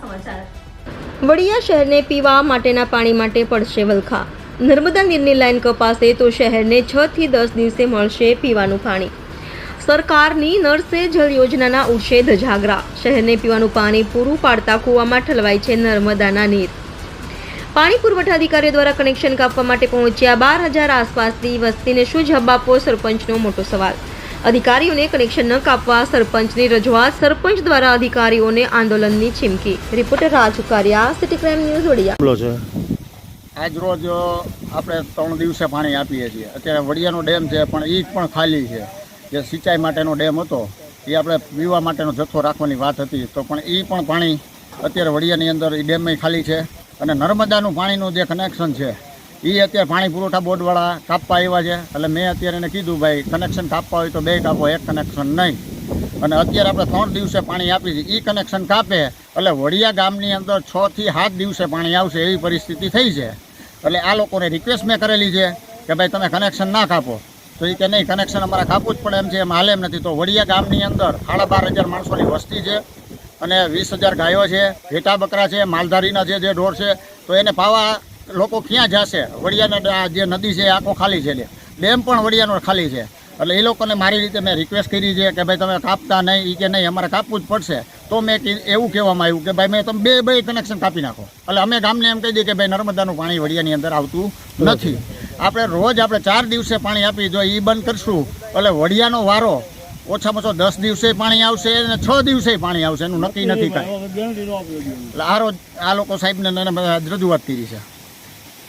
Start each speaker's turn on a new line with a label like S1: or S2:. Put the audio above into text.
S1: સમાચાર.
S2: વડિયા શહેરને પીવા માટેના પાણી માટે પડશે વલખા. નર્મદા નીરની લાઈન કપાશે તો શહેરને છ થી દસ દિવસે મળશે પીવાનું પાણી. સરકારની નળ સે જલ યોજનાના ઉડશે ધજાગરા શહેરને પીવાનું પાણી પૂરું પાડતા કૂવામાં ઠલવાય છે નર્મદાના નીર. પાણી પુરવઠા અધિકારીઓ દ્વારા કનેક્શન કાપવા માટે પહોંચ્યા બાર હજાર આસપાસની વસ્તીને શું જવાબ આપવો સરપંચનો મોટો સવાલ. અધિકારીઓને કનેક્શન ન કાપવા સરપંચની રજૂઆત. સરપંચ દ્વારા અધિકારીઓને આંદોલનની ચીમકી. Reporter Raj Ukariya city crime news Vadia.
S3: છે.
S4: આજ રોજ આપણે ત્રણ દિવસે પાણી આપીએ છીએ. અત્યારે વડિયાનો ડેમ છે પણ એ પણ ખાલી છે. જે સિંચાઈ માટેનો ડેમ હતો એ આપણે પીવા માટેનો જથ્થો રાખવાની વાત હતી. તો પણ એ પણ પાણી અત્યારે વડિયાની અંદર એ ડેમમાં ખાલી છે. અને નર્મદાનું પાણીનું જે કનેક્શન છે એ અત્યારે પાણી પુરવઠા બોર્ડવાળા કાપવા આવ્યા છે. એટલે મેં અત્યારે એને કીધું, ભાઈ કનેક્શન કાપવા હોય તો બે કાપો, એક કનેક્શન નહીં. અને અત્યારે આપણે ત્રણ દિવસે પાણી આપી છે. એ કનેક્શન કાપે, એટલે વડિયા ગામની અંદર છ થી સાત દિવસે પાણી આવશે એવી પરિસ્થિતિ થઈ છે. એટલે આ લોકોને રિક્વેસ્ટ મેં કરેલી છે કે, ભાઈ, તમે કનેક્શન ના કાપો. તો એ કે, નહીં કનેક્શન અમારે કાપવું જ પડે એમ છે, એમ હાલે એમ નથી. તો વડિયા ગામની અંદર સાડા બાર હજાર માણસોની વસ્તી છે અને વીસ હજાર ગાયો છે ઘેટા બકરા છે, માલધારીના જે જે ઢોર છે, તો એને પાવા લોકો ક્યાં જશે? વડિયાના જે નદી છે એ આખો ખાલી છે ડેમ પણ વડિયાનો ખાલી છે. એટલે એ લોકોને મારી રીતે મેં રિક્વેસ્ટ કરી છે કે ભાઈ તમે કાપતા નહીં એ કે નહીં અમારે કાપવું જ પડશે. તો મેં એવું કહેવામાં આવ્યું કે ભાઈ મેં તમે બે બે કનેક્શન કાપી નાખો. એટલે અમે ગામને એમ કહી દઈએ કે ભાઈ નર્મદાનું પાણી વડિયાની અંદર આવતું નથી. આપણે રોજ આપણે ચાર દિવસે પાણી આપી જો એ બંધ કરશું એટલે વડિયાનો વારો ઓછામાં ઓછો દસ દિવસે પાણી આવશે અને છ દિવસે પાણી આવશે. એનું નક્કી નથી કાંઈ. એટલે આ રોજ આ લોકો સાહેબને રજૂઆત કરી છે.